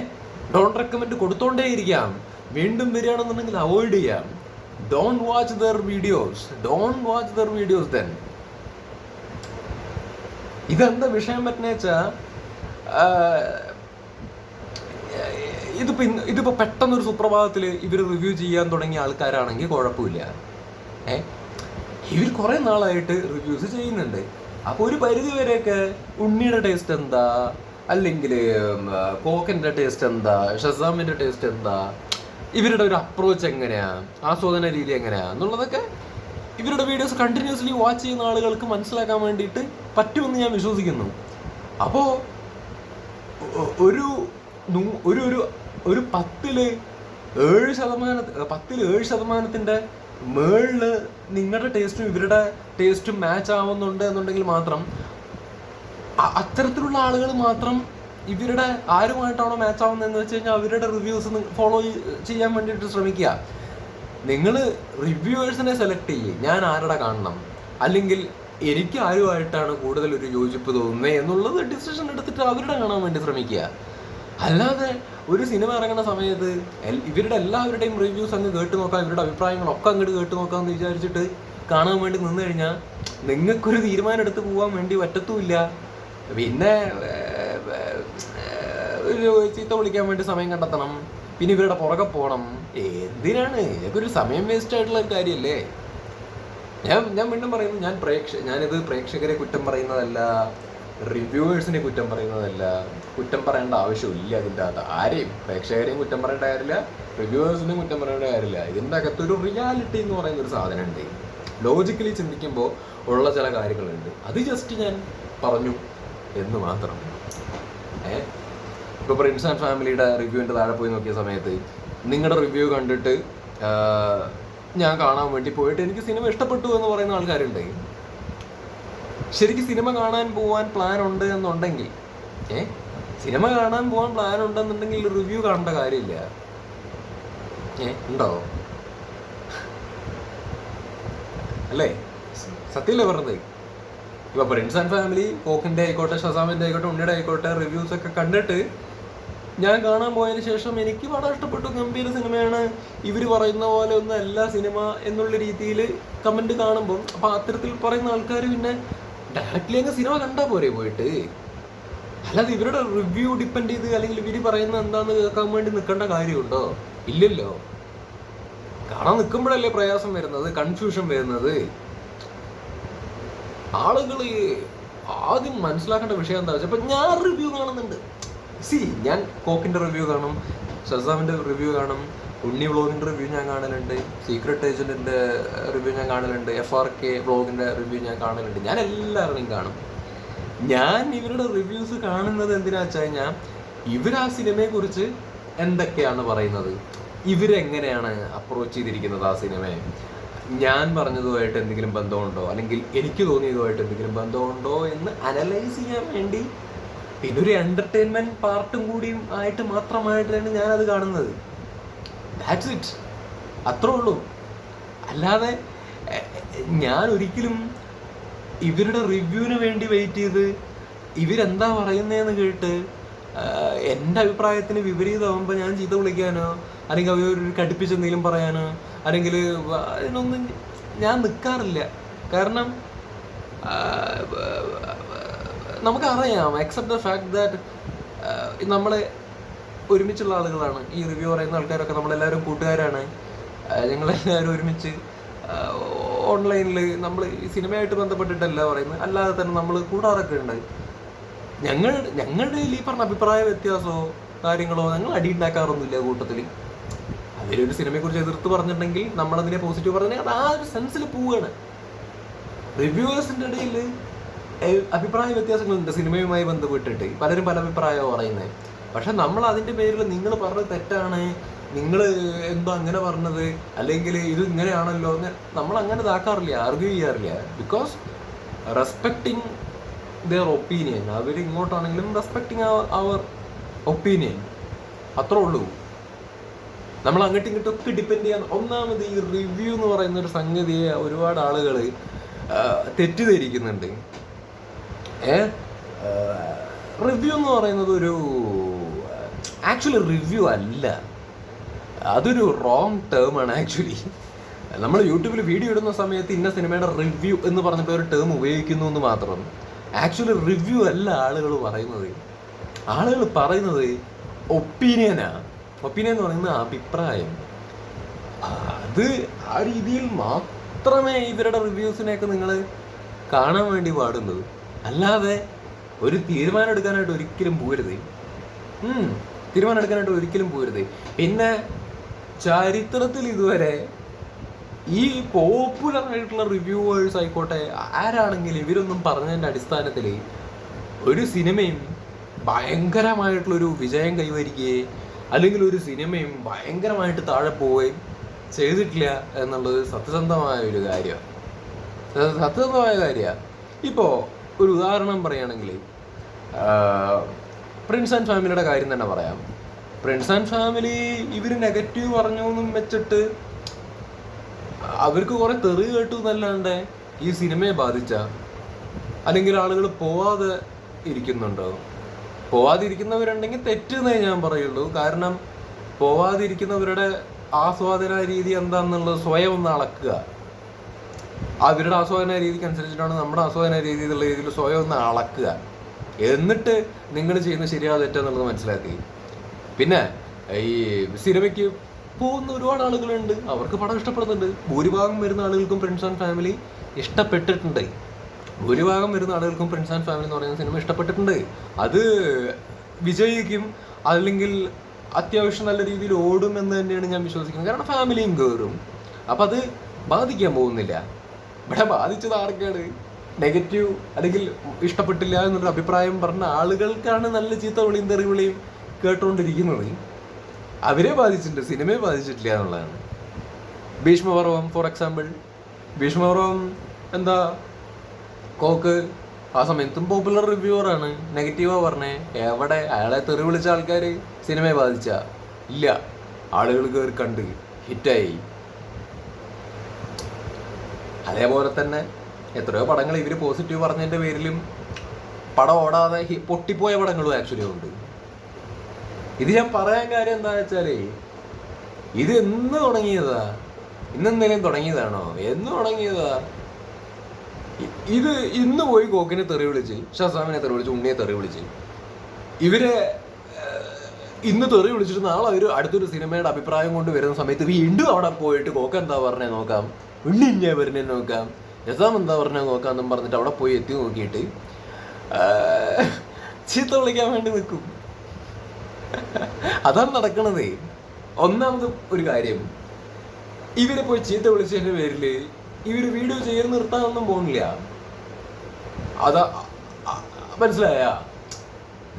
ഡോണ്ട് റെക്കമെൻഡ് കൊടുത്തോണ്ടേ ഇരിക്കാം വീണ്ടും വരികയാണെന്നുണ്ടെങ്കിൽ അവോയ്ഡ് ചെയ്യാം. Don't watch their videos don't watch their videos then ഇതെന്താ വിഷയം പറ്റുന്ന ഇതിപ്പോ ഇന്ന് ഇതിപ്പോ പെട്ടെന്നൊരു സുപ്രഭാതത്തിൽ ഇവർ റിവ്യൂ ചെയ്യാൻ തുടങ്ങിയ ആൾക്കാരാണെങ്കിൽ കുഴപ്പമില്ല. ഏ? ഇവർ കുറെ നാളായിട്ട് റിവ്യൂസ് ചെയ്യുന്നുണ്ട്. അപ്പൊ ഒരു പരിധി വരെയൊക്കെ ഉണ്ണിയുടെ ടേസ്റ്റ് എന്താ? അല്ലെങ്കിൽ കോക്കിന്റെ ടേസ്റ്റ് എന്താ? ഷസാമിന്റെ ടേസ്റ്റ് എന്താ? ഇവരുടെ ഒരു അപ്രോച്ച് എങ്ങനെയാ? ആസ്വാദന രീതി എങ്ങനെയാ? എന്നുള്ളതൊക്കെ ഇവരുടെ വീഡിയോസ് കണ്ടിന്യൂസ്ലി വാച്ച് ചെയ്യുന്ന ആളുകൾക്ക് മനസ്സിലാക്കാൻ വേണ്ടിയിട്ട് പറ്റുമെന്ന് ഞാൻ വിശ്വസിക്കുന്നു. അപ്പോൾ ഒരു ഒരു ഒരു ഒരു പത്തിൽ ഏഴ് ശതമാന പത്തിൽ ഏഴ് ശതമാനത്തിന്റെ മേളിൽ നിങ്ങളുടെ ടേസ്റ്റും ഇവരുടെ ടേസ്റ്റും മാച്ച് ആവുന്നുണ്ട് എന്നുണ്ടെങ്കിൽ മാത്രം അത്തരത്തിലുള്ള ആളുകൾ മാത്രം ഇവരുടെ ആരുമായിട്ടാണോ മാച്ച് ആവുന്നതെന്ന് വെച്ച് കഴിഞ്ഞാൽ അവരുടെ റിവ്യൂസ് ഫോളോ ചെയ്യാൻ വേണ്ടിയിട്ട് ശ്രമിക്കുക. നിങ്ങൾ റിവ്യൂവേഴ്സിനെ സെലക്ട് ചെയ്യേ. ഞാൻ ആരുടെ കാണണം? അല്ലെങ്കിൽ എനിക്ക് ആരുമായിട്ടാണ് കൂടുതൽ ഒരു യോജിപ്പ് തോന്നുന്നത് എന്നുള്ളത് ഡിസിഷൻ എടുത്തിട്ട് അവരുടെ കാണാൻ വേണ്ടി ശ്രമിക്കുക. അല്ലാതെ ഒരു സിനിമ ഇറങ്ങുന്ന സമയത്ത് ഇവരുടെ എല്ലാവരുടെയും റിവ്യൂസ് അങ്ങ് കേട്ട് നോക്കാം ഇവരുടെ അഭിപ്രായങ്ങളൊക്കെ അങ്ങോട്ട് കേട്ട് നോക്കാമെന്ന് വിചാരിച്ചിട്ട് കാണാൻ വേണ്ടി നിന്ന് കഴിഞ്ഞാൽ നിങ്ങൾക്കൊരു തീരുമാനം എടുത്ത് പോകാൻ വേണ്ടി പറ്റത്തുമില്ല. പിന്നെ ചീത്ത വിളിക്കാൻ വേണ്ടി സമയം കണ്ടെത്തണം. പിന്നെ ഇവരുടെ പുറകെ പോകണം. എന്തിനാണ്? ഇതൊക്കെ ഒരു സമയം വേസ്റ്റ് ആയിട്ടുള്ള ഒരു കാര്യമല്ലേ? ഞാൻ ഞാൻ വീണ്ടും പറയുന്നു ഞാൻ പ്രേക്ഷ ഞാനിത് പ്രേക്ഷകരെ കുറ്റം പറയുന്നതല്ല റിവ്യൂവേഴ്സിനെ കുറ്റം പറയുന്നതല്ല കുറ്റം പറയേണ്ട ആവശ്യമില്ല അതിന്റെ അകത്ത്. ആരെയും പ്രേക്ഷകരെയും കുറ്റം പറയേണ്ട കാര്യമില്ല റിവ്യൂവേഴ്സിനെയും കുറ്റം പറയേണ്ട കാര്യമില്ല. ഇതിന്റെ അകത്തൊരു റിയാലിറ്റി എന്ന് പറയുന്ന ഒരു സാധനമുണ്ട്. ലോജിക്കലി ചിന്തിക്കുമ്പോൾ ഉള്ള ചില കാര്യങ്ങളുണ്ട്. അത് ജസ്റ്റ് ഞാൻ പറഞ്ഞു എന്ന് മാത്രം. ഏ? ഇപ്പോൾ പ്രിൻസ് ആൻഡ് ഫാമിലിയുടെ റിവ്യൂവിന്റെ താഴെ പോയി നോക്കിയ സമയത്ത് നിങ്ങളുടെ റിവ്യൂ കണ്ടിട്ട് ഞാൻ കാണാൻ വേണ്ടി പോയിട്ട് എനിക്ക് സിനിമ ഇഷ്ടപ്പെട്ടു എന്ന് പറയുന്ന ആൾക്കാരുണ്ട്. ശരിക്കും സിനിമ കാണാൻ പോവാൻ പ്ലാൻ ഉണ്ട് എന്നുണ്ടെങ്കിൽ ഏ? സിനിമ കാണാൻ പോവാൻ പ്ലാൻ ഉണ്ടെന്നുണ്ടെങ്കിൽ റിവ്യൂ കാണേണ്ട കാര്യമില്ല. ഏ? ഉണ്ടോ? അല്ലേ? സത്യല്ലേ പറഞ്ഞത്? ഇപ്പൊ ഫ്രണ്ട്സ് ആൻഡ് ഫാമിലി കോക്കിന്റെ ആയിക്കോട്ടെ ഷസാമിന്റെ ആയിക്കോട്ടെ ഉണ്ണിയുടെ ആയിക്കോട്ടെ റിവ്യൂസ് ഒക്കെ കണ്ടിട്ട് ഞാൻ കാണാൻ പോയതിന് ശേഷം എനിക്ക് വളരെ ഇഷ്ടപ്പെട്ടു. ഗംഭീര സിനിമയാണ്. ഇവർ പറയുന്ന പോലെ ഒന്നും അല്ല സിനിമ എന്നുള്ള രീതിയിൽ കമന്റ് കാണുമ്പോൾ അപ്പം അത്തരത്തിൽ പറയുന്ന ആൾക്കാർ പിന്നെ ഡയറക്റ്റ്ലി അങ്ങ് സിനിമ കണ്ടാൽ പോരെ പോയിട്ട്. അല്ലാതെ ഇവരുടെ റിവ്യൂ ഡിപ്പെൻഡ് ചെയ്ത് അല്ലെങ്കിൽ ഇവർ പറയുന്ന എന്താന്ന് കേൾക്കാൻ വേണ്ടി നിൽക്കേണ്ട കാര്യമുണ്ടോ? ഇല്ലല്ലോ. കാണാൻ നിൽക്കുമ്പോഴല്ലേ പ്രയാസം വരുന്നത് കൺഫ്യൂഷൻ വരുന്നത്. ആളുകൾ ആദ്യം മനസ്സിലാക്കേണ്ട വിഷയം എന്താ വെച്ചാൽ ഇപ്പം ഞാൻ റിവ്യൂ കാണുന്നുണ്ട്. സി ഞാൻ കോക്കിന്റെ റിവ്യൂ കാണും ഷസാമിന്റെ റിവ്യൂ കാണും ഉണ്ണി വ്ളോഗിന്റെ റിവ്യൂ ഞാൻ കാണലുണ്ട് സീക്രട്ട് ഏജന്റിന്റെ റിവ്യൂ ഞാൻ കാണലുണ്ട് എഫ് ആർ കെ വ്ളോഗിന്റെ റിവ്യൂ ഞാൻ കാണലുണ്ട് ഞാൻ എല്ലാവരുടെയും കാണും. ഞാൻ ഇവരുടെ റിവ്യൂസ് കാണുന്നത് എന്തിനാ വെച്ച് കഴിഞ്ഞാൽ ഇവർ ആ സിനിമയെ കുറിച്ച് എന്തൊക്കെയാണ് പറയുന്നത്? ഇവരെങ്ങനെയാണ് അപ്രോച്ച് ചെയ്തിരിക്കുന്നത് ആ സിനിമയെ ഞാൻ പറഞ്ഞതുമായിട്ട് എന്തെങ്കിലും ബന്ധമുണ്ടോ? അല്ലെങ്കിൽ എനിക്ക് തോന്നിയതുമായിട്ട് എന്തെങ്കിലും ബന്ധമുണ്ടോ എന്ന് അനലൈസ് ചെയ്യാൻ വേണ്ടി പിന്നെ ഒരു എന്റർടൈൻമെന്റ് പാർട്ടും കൂടിയും ആയിട്ട് മാത്രമായിട്ടാണ് അത് കാണുന്നത്. ദാറ്റ്സ് ഇറ്റ് അത്രേ ഉള്ളൂ. അല്ലാതെ ഞാൻ ഒരിക്കലും ഇവരുടെ റിവ്യൂവിന് വേണ്ടി വെയിറ്റ് ചെയ്ത് ഇവരെന്താ പറയുന്നതെന്ന് കേട്ട് എന്റെ അഭിപ്രായത്തിന് വിപരീതമാകുമ്പോൾ ഞാൻ ചീത്ത വിളിക്കാനോ അല്ലെങ്കിൽ അവർ കടുപ്പിച്ച് എന്തെങ്കിലും പറയാനോ അല്ലെങ്കിൽ അതിനൊന്നും ഞാൻ നിൽക്കാറില്ല കാരണം നമുക്കറിയാം എക്സെപ്റ്റ് ദ ഫാക്ട് ദാറ്റ് നമ്മളെ ഒരുമിച്ചുള്ള ആളുകളാണ്. ഈ റിവ്യൂ പറയുന്ന ആൾക്കാരൊക്കെ നമ്മളെല്ലാവരും കൂട്ടുകാരാണ്. ഞങ്ങളെല്ലാവരും ഒരുമിച്ച് ഓൺലൈനിൽ നമ്മൾ ഈ സിനിമയായിട്ട് ബന്ധപ്പെട്ടിട്ടല്ല പറയുന്നത്. അല്ലാതെ തന്നെ നമ്മൾ കൂടാറൊക്കെ ഉണ്ട്. ഞങ്ങൾ ഞങ്ങളുടെ ഈ പറഞ്ഞ അഭിപ്രായ വ്യത്യാസമോ കാര്യങ്ങളോ ഞങ്ങൾ അടി ഉണ്ടാക്കാറൊന്നുമില്ല കൂട്ടത്തിൽ അതിലൊരു സിനിമയെക്കുറിച്ച് എതിർത്ത് പറഞ്ഞിട്ടുണ്ടെങ്കിൽ നമ്മളതിനെ പോസിറ്റീവ് പറഞ്ഞാൽ അത് ആ ഒരു സെൻസിൽ പോവുകയാണ് റിവ്യൂവേഴ്സിന്റെ ഇടയിൽ അഭിപ്രായ വ്യത്യാസങ്ങളുണ്ട് സിനിമയുമായി ബന്ധപ്പെട്ടിട്ട്. പലരും പല അഭിപ്രായമാണ് പറയുന്നത് പക്ഷെ നമ്മൾ അതിന്റെ പേരിൽ നിങ്ങൾ പറഞ്ഞത് തെറ്റാണ്. നിങ്ങൾ എന്തോ അങ്ങനെ പറഞ്ഞത്. അല്ലെങ്കിൽ ഇത് ഇങ്ങനെയാണല്ലോ നമ്മൾ അങ്ങനെ ഇതാക്കാറില്ല ആർഗ്യൂ ചെയ്യാറില്ല. ബിക്കോസ് റെസ്പെക്ടിങ് ദർ ഒപ്പീനിയൻ അവർ ഇങ്ങോട്ടാണെങ്കിലും റെസ്പെക്ടിങ് അവർ ഒപ്പീനിയൻ അത്രേ ഉള്ളൂ. നമ്മൾ അങ്ങോട്ടും ഇങ്ങോട്ടും ഒക്കെ ഡിപ്പെൻഡ് ചെയ്യാൻ ഒന്നാമത് ഈ റിവ്യൂ എന്ന് പറയുന്ന ഒരു സംഗതിയെ ഒരുപാട് ആളുകൾ തെറ്റിദ്ധരിക്കുന്നുണ്ട്. റിവ്യൂ എന്ന് പറയുന്നത് ഒരു ആക്ച്വലി റിവ്യൂ അല്ല. അതൊരു റോങ് ടേം ആണ് ആക്ച്വലി നമ്മൾ യൂട്യൂബിൽ വീഡിയോ ഇടുന്ന സമയത്ത് ഇന്ന സിനിമയുടെ റിവ്യൂ എന്ന് പറഞ്ഞിട്ട് ഒരു ടേം ഉപയോഗിക്കുന്നു എന്ന് മാത്രം. ആക്ച്വലി റിവ്യൂ അല്ല ആളുകൾ പറയുന്നത്. ആളുകൾ പറയുന്നത് ഒപ്പീനിയനാ ഒപ്പീനിയൻ എന്ന് പറയുന്നത് അഭിപ്രായം. അത് ആ രീതിയിൽ മാത്രമേ ഇവരുടെ റിവ്യൂസിനെയൊക്കെ നിങ്ങൾ കാണാൻ വേണ്ടി പാടുന്നത് അല്ലാതെ ഒരു തീരുമാനം എടുക്കാനായിട്ട് ഒരിക്കലും പോരുത്. തീരുമാനം എടുക്കാനായിട്ട് ഒരിക്കലും പോരുത്. പിന്നെ ചരിത്രത്തിൽ ഇതുവരെ ഈ പോപ്പുലർ ആയിട്ടുള്ള റിവ്യൂവേഴ്സ് ആയിക്കോട്ടെ ആരാണെങ്കിലും ഇവരൊന്നും പറഞ്ഞതിന്റെ അടിസ്ഥാനത്തിൽ ഒരു സിനിമയും ഭയങ്കരമായിട്ടുള്ളൊരു വിജയം കൈവരിക്കുകയും അല്ലെങ്കിൽ ഒരു സിനിമയും ഭയങ്കരമായിട്ട് താഴെ പോവുകയും ചെയ്തിട്ടില്ല എന്നുള്ളത് സത്യസന്ധമായ ഒരു കാര്യമാണ്. സത്യസന്ധമായ കാര്യമാണ്. ഇപ്പോൾ ഒരു ഉദാഹരണം പറയുകയാണെങ്കിൽ പ്രിൻസ് ആൻഡ് ഫാമിലിയുടെ കാര്യം തന്നെ പറയാം. പ്രിൻസ് ആൻഡ് ഫാമിലി ഇവർ നെഗറ്റീവ് പറഞ്ഞു എന്നും വെച്ചിട്ട് അവർക്ക് കുറെ തെറി കേട്ടു എന്നല്ലാണ്ട് ഈ സിനിമയെ ബാധിച്ച അല്ലെങ്കിൽ ആളുകൾ പോവാതെ ഇരിക്കുന്നുണ്ടോ? പോവാതിരിക്കുന്നവരുണ്ടെങ്കിൽ തെറ്റെന്നേ ഞാൻ പറയുള്ളൂ. കാരണം പോവാതിരിക്കുന്നവരുടെ ആസ്വാദന രീതി എന്താണെന്നുള്ളത് സ്വയം ഒന്ന് അളക്കുക. അവരുടെ ആസ്വാദന രീതിക്ക് അനുസരിച്ചിട്ടാണ് നമ്മുടെ ആസ്വാദന രീതി എന്നുള്ള രീതിയിൽ സ്വയം ഒന്ന് അളക്കുക. എന്നിട്ട് നിങ്ങൾ ചെയ്യുന്ന ശരിയാ തെറ്റെന്നുള്ളത് മനസ്സിലാക്കി. പിന്നെ ഈ സിനിമയ്ക്ക് പോകുന്ന ഒരുപാട് ആളുകളുണ്ട്. അവർക്ക് പടം ഇഷ്ടപ്പെടുന്നുണ്ട്. ഭൂരിഭാഗം വരുന്ന ആളുകൾക്കും ഫ്രണ്ട്സ് ആൻഡ് ഫാമിലി ഇഷ്ടപ്പെട്ടിട്ടുണ്ട്. ഭൂരിഭാഗം വരുന്ന ആളുകൾക്കും ഫ്രണ്ട്സ് ആൻഡ് ഫാമിലി എന്ന് പറയുന്ന സിനിമ ഇഷ്ടപ്പെട്ടിട്ടുണ്ട്. അത് വിജയിക്കും. അല്ലെങ്കിൽ അത്യാവശ്യം നല്ല രീതിയിൽ ഓടും എന്ന് തന്നെയാണ് ഞാൻ വിശ്വസിക്കുന്നത്. കാരണം ഫാമിലിയും കയറും അപ്പം അത് ബാധിക്കാൻ പോകുന്നില്ല. ഇവിടെ ബാധിച്ചത് ആർക്കാണ്? നെഗറ്റീവ് അല്ലെങ്കിൽ ഇഷ്ടപ്പെട്ടില്ല എന്നൊരു അഭിപ്രായം പറഞ്ഞ ആളുകൾക്കാണ് നല്ല ചീത്ത വിളിയും തെറി വിളിയും കേട്ടുകൊണ്ടിരിക്കുന്നത് അവരെ ബാധിച്ചിട്ടുണ്ട് സിനിമയെ ബാധിച്ചിട്ടില്ല എന്നുള്ളതാണ്. ഭീഷ്മപർവം ഫോർ എക്സാമ്പിൾ ഭീഷ്മപർവം എന്താ കോക്ക് ആ സമയത്തും പോപ്പുലർ റിവ്യൂവറാണ് നെഗറ്റീവാ പറഞ്ഞേ. എവിടെ അയാളെ തെറി വിളിച്ച ആൾക്കാർ സിനിമയെ ബാധിച്ച? ഇല്ല. ആളുകൾ കയറി കണ്ട് ഹിറ്റായി. അതേപോലെ തന്നെ എത്രയോ പടങ്ങൾ ഇവർ പോസിറ്റീവ് പറഞ്ഞതിന്റെ പേരിലും പടം ഓടാതെ പൊട്ടിപ്പോയ പടങ്ങളും ആക്ച്വലി ഉണ്ട്. ഇത് ഞാൻ പറയാൻ കാര്യം എന്താ വെച്ചാലേ ഇത് എന്ന് തുടങ്ങിയതാ? ഇന്നെന്തെങ്കിലും തുടങ്ങിയതാണോ? എന്ന് തുടങ്ങിയതാ? ഇത് ഇന്ന് പോയി കോക്കിനെ തെറി വിളിച്ച് ഷസാമിനെ തെറി വിളിച്ച് ഉണ്ണിയെ തെറി വിളിച്ച് ഇവരെ ഇന്ന് തെറി വിളിച്ചിട്ട് നാളെ ഒരു അടുത്തൊരു സിനിമയുടെ അഭിപ്രായം കൊണ്ട് വരുന്ന സമയത്ത് വീണ്ടും അവിടെ പോയിട്ട് കോക്ക് എന്താ പറഞ്ഞേ നോക്കാം. ഉണ്ണി ഇഞ്ഞേ നോക്കാം. യസാം എന്താ പറഞ്ഞാൽ നോക്കാം എന്നും പറഞ്ഞിട്ട് അവിടെ പോയി എത്തി നോക്കിയിട്ട് ചീത്ത വിളിക്കാൻ വേണ്ടി നിൽക്കും. അതാണ് നടക്കണത്. ഒന്നാമത് ഒരു കാര്യം ഇവരെ പോയി ചീത്ത വിളിച്ചതിന്റെ പേരിൽ ഇവർ വീഡിയോ ചെയ്ത് നിർത്താനൊന്നും പോകുന്നില്ല. അതാ മനസ്സിലായ?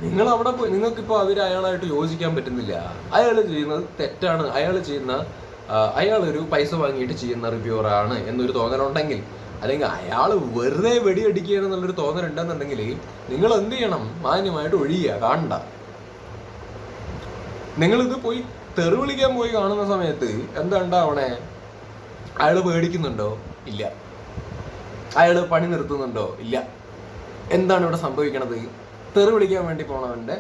നിങ്ങൾ അവിടെ പോയി നിങ്ങൾക്കിപ്പോൾ അവർ അയാളായിട്ട് യോജിക്കാൻ പറ്റുന്നില്ല. അയാൾ ചെയ്യുന്നത് തെറ്റാണ്. അയാൾ ചെയ്യുന്ന അയാൾ ഒരു പൈസ വാങ്ങിയിട്ട് ചെയ്യുന്ന റിവ്യൂറാണ് എന്നൊരു തോന്നലുണ്ടെങ്കിൽ അല്ലെങ്കിൽ അയാൾ വെറുതെ വെടിയടിക്കുകയാണ് എന്നുള്ളൊരു തോന്നൽ ഉണ്ടെന്നുണ്ടെങ്കിൽ നിങ്ങൾ എന്ത് ചെയ്യണം മാന്യമായിട്ട് ഒഴിയുക കാണണ്ട. നിങ്ങളിത് പോയി തെറി വിളിക്കാൻ പോയി കാണുന്ന സമയത്ത് എന്താ ഉണ്ടാവണേ അയാൾ പേടിക്കുന്നുണ്ടോ? ഇല്ല. അയാൾ പണി നിർത്തുന്നുണ്ടോ? ഇല്ല. എന്താണ് ഇവിടെ സംഭവിക്കണത്? തെറി വിളിക്കാൻ വേണ്ടി പോണവന്റെ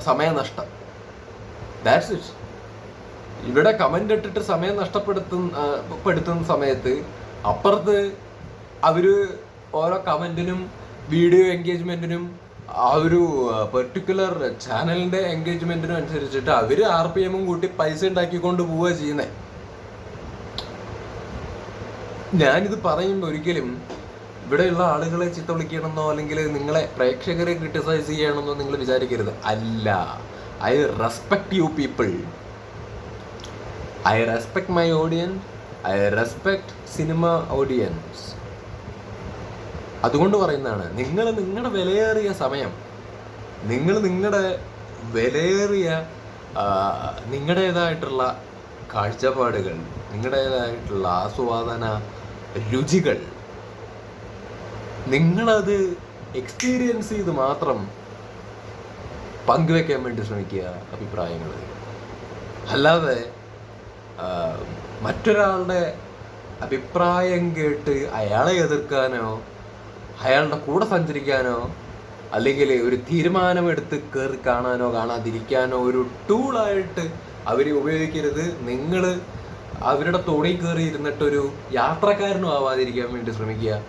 സമയനഷ്ടം. ദാറ്റ്സ് ഇറ്റ് ഇവിടെ കമന്റ് ഇട്ടിട്ട് സമയം നഷ്ടപ്പെടുത്തുന്ന പെടുത്തുന്ന സമയത്ത് അപ്പുറത്ത് അവർ ഓരോ കമന്റിനും വീഡിയോ എൻഗേജ്മെന്റിനും ആ ഒരു പെർട്ടിക്കുലർ ചാനലിന്റെ എൻഗേജ്മെന്റിനും അനുസരിച്ചിട്ട് അവർ ആർ പി എമ്മും കൂട്ടി പൈസ ഉണ്ടാക്കിക്കൊണ്ട് പോവുക ചെയ്യുന്നേ. ഞാനിത് പറയുമ്പോൾ ഒരിക്കലും ഇവിടെയുള്ള ആളുകളെ ചിത്ത വിളിക്കണമെന്നോ അല്ലെങ്കിൽ നിങ്ങളെ പ്രേക്ഷകരെ ക്രിട്ടിസൈസ് ചെയ്യണമെന്നോ നിങ്ങൾ വിചാരിക്കരുത്. അല്ല I respect you people I respect my audience I respect cinema audience അതുകൊണ്ട് പറയുന്നതാണ് നിങ്ങൾ നിങ്ങളുടെ വിലയേറിയ സമയം നിങ്ങൾ നിങ്ങളുടെ വിലയേറിയ നിങ്ങളുടേതായിട്ടുള്ള കാഴ്ചപ്പാടുകൾ നിങ്ങളുടേതായിട്ടുള്ള ആസ്വാദന രുചികൾ നിങ്ങളത് എക്സ്പീരിയൻസ് ചെയ്ത് മാത്രം പങ്കുവെക്കാൻ വേണ്ടി ശ്രമിക്കുക അഭിപ്രായങ്ങൾ. അല്ലാതെ മറ്റൊരാളുടെ അഭിപ്രായം കേട്ട് അയാളെ എതിർക്കാനോ അയാളുടെ കൂടെ സഞ്ചരിക്കാനോ അല്ലെങ്കിൽ ഒരു തീരുമാനമെടുത്ത് കയറി കാണാനോ കാണാതിരിക്കാനോ ഒരു ടൂളായിട്ട് അവരെ ഉപയോഗിക്കരുത്. നിങ്ങൾ അവരുടെ തൊടി കയറി ഇരുന്നിട്ടൊരു യാത്രക്കാരനും ആവാതിരിക്കാൻ വേണ്ടി ശ്രമിക്കുക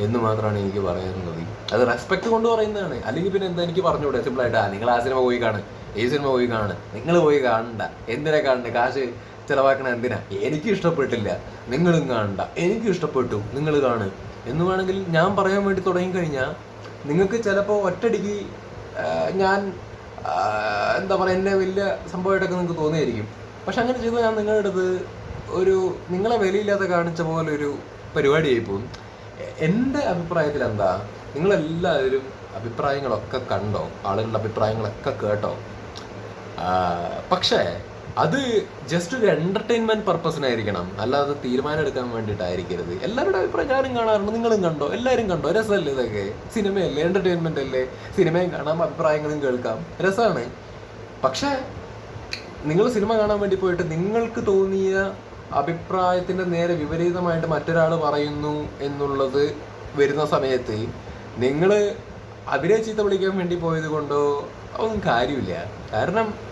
എന്ന് മാത്രമാണ് എനിക്ക് പറയാനുള്ളത്. അത് റെസ്പെക്ട് കൊണ്ട് പറയുന്നതാണ്. അല്ലെങ്കിൽ പിന്നെ എന്താ എനിക്ക് പറഞ്ഞുകൂടെ? സിമ്പിളായിട്ട് ആ നിങ്ങൾ ആ സിനിമ പോയി കാണ്. ഈ സിനിമ പോയി കാണ്. നിങ്ങൾ പോയി കാണണ്ട. എന്തിനാ കാണണ്ട കാശ് ചിലവാക്കണ എന്തിനാ? എനിക്ക് ഇഷ്ടപ്പെട്ടില്ല. നിങ്ങളും കാണണ്ട. എനിക്ക് ഇഷ്ടപ്പെട്ടു. നിങ്ങൾ കാണ്. എന്ന് വേണമെങ്കിൽ ഞാൻ പറയാൻ വേണ്ടി തുടങ്ങി കഴിഞ്ഞാൽ നിങ്ങൾക്ക് ചിലപ്പോൾ ഒറ്റടിക്ക് ഞാൻ എന്താ പറയുക എന്നെ വലിയ സംഭവമായിട്ടൊക്കെ നിങ്ങൾക്ക് തോന്നിയായിരിക്കും. പക്ഷെ അങ്ങനെ ചെയ്താൽ ഞാൻ നിങ്ങളുടെ അടുത്ത് ഒരു നിങ്ങളെ വിലയില്ലാതെ കാണിച്ച പോലെ ഒരു പരിപാടിയായി പോകും. എന്റെ അഭിപ്രായത്തിൽ എന്താ നിങ്ങളെല്ലാവരും അഭിപ്രായങ്ങളൊക്കെ കണ്ടോ? ആളുകളുടെ അഭിപ്രായങ്ങളൊക്കെ കേട്ടോ? പക്ഷേ അത് ജസ്റ്റ് ഒരു എന്റർടൈൻമെന്റ് പർപ്പസിനായിരിക്കണം അല്ലാതെ തീരുമാനം എടുക്കാൻ വേണ്ടിയിട്ടായിരിക്കരുത്. എല്ലാവരുടെ അഭിപ്രായം കാണാറുണ്ട്. നിങ്ങളും കണ്ടോ? എല്ലാവരും കണ്ടോ? രസമല്ലേ ഇതൊക്കെ? സിനിമയല്ലേ? എന്റർടൈൻമെന്റ് അല്ലേ? സിനിമയും കാണാം അഭിപ്രായങ്ങളും കേൾക്കാം. രസമാണ്. പക്ഷേ നിങ്ങൾ സിനിമ കാണാൻ വേണ്ടി പോയിട്ട് നിങ്ങൾക്ക് തോന്നിയ അഭിപ്രായത്തിന്റെ നേരെ വിപരീതമായിട്ട് മറ്റൊരാൾ പറയുന്നു എന്നുള്ളത് വരുന്ന സമയത്ത് നിങ്ങൾ അഭിനയ ചീത്ത വിളിക്കാൻ വേണ്ടി പോയത് കൊണ്ടോ അതൊന്നും കാര്യമില്ല. കാരണം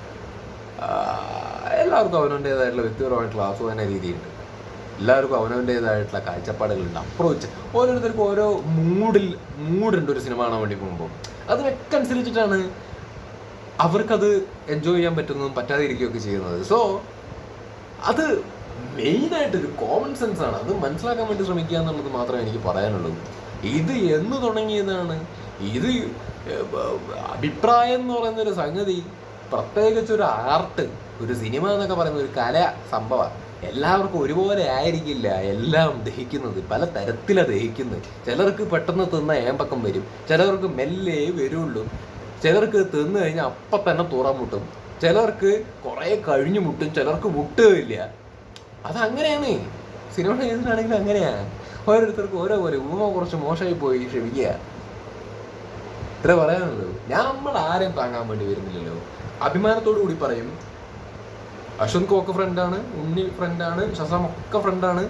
എല്ലാവർക്കും അവനവന്റെതായിട്ടുള്ള വ്യക്തിപരമായിട്ടുള്ള ആസ്വാദന രീതിയുണ്ട് എല്ലാവർക്കും അവനവന്റെതായിട്ടുള്ള കാഴ്ചപ്പാടുകളുണ്ട്. അപ്രോച്ച് ഓരോരുത്തർക്കും ഓരോ മൂഡിൽ മൂഡുണ്ട് ഒരു സിനിമ കാണാൻ വേണ്ടി പോകുമ്പോൾ. അതിനൊക്കെ അനുസരിച്ചിട്ടാണ് അവർക്കത് എൻജോയ് ചെയ്യാൻ പറ്റുന്നതും പറ്റാതിരിക്കുകയൊക്കെ ചെയ്യുന്നത്. സോ അത് മെയിനായിട്ട് ഒരു കോമൺ സെൻസ് ആണ്. അത് മനസ്സിലാക്കാൻ വേണ്ടി ശ്രമിക്കുക എന്നുള്ളത് മാത്രമേ എനിക്ക് പറയാനുള്ളൂ. ഇത് എന്ന് തുടങ്ങിയതാണ്. ഇത് അഭിപ്രായം എന്ന് പറയുന്ന ഒരു സംഗതി പ്രത്യേകിച്ച് ഒരു ആർട്ട് ഒരു സിനിമ എന്നൊക്കെ പറയുന്ന ഒരു കല സംഭവമാണ് എല്ലാവർക്കും ഒരുപോലെ ആയിരിക്കില്ല. എല്ലാം ദഹിക്കുന്നത് പല തരത്തിലാണ് ദഹിക്കുന്നത്. ചിലർക്ക് പെട്ടെന്ന് തിന്ന ഏമ്പക്കം വരും. ചിലർക്ക് മെല്ലെ വരുള്ളൂ. ചിലർക്ക് തിന്നു കഴിഞ്ഞാൽ അപ്പം തന്നെ തുറ മുട്ടും. ചിലർക്ക് കുറേ കഴിഞ്ഞു മുട്ടും ചിലർക്ക് മുട്ടുകയില്ല അതങ്ങനെയാണ്. സിനിമ ചെയ്തിട്ടാണെങ്കിൽ അങ്ങനെയാണ് ഓരോരുത്തർക്കും ഓരോ പോലെ ഉമ്മ കുറച്ച് മോശമായി പോയി ക്ഷമിക്കുക. ഇത്ര പറയാനുള്ളൂ. നമ്മൾ ആരെയും താങ്ങാൻ വേണ്ടി വരുന്നില്ലല്ലോ. അഭിമാനത്തോടു കൂടി പറയും അശ്വന്ത് ഒക്കെ ഫ്രണ്ടാണ് ഉണ്ണി ഫ്രണ്ടാണ് ശസം ഒക്കെ ഫ്രണ്ടാണ്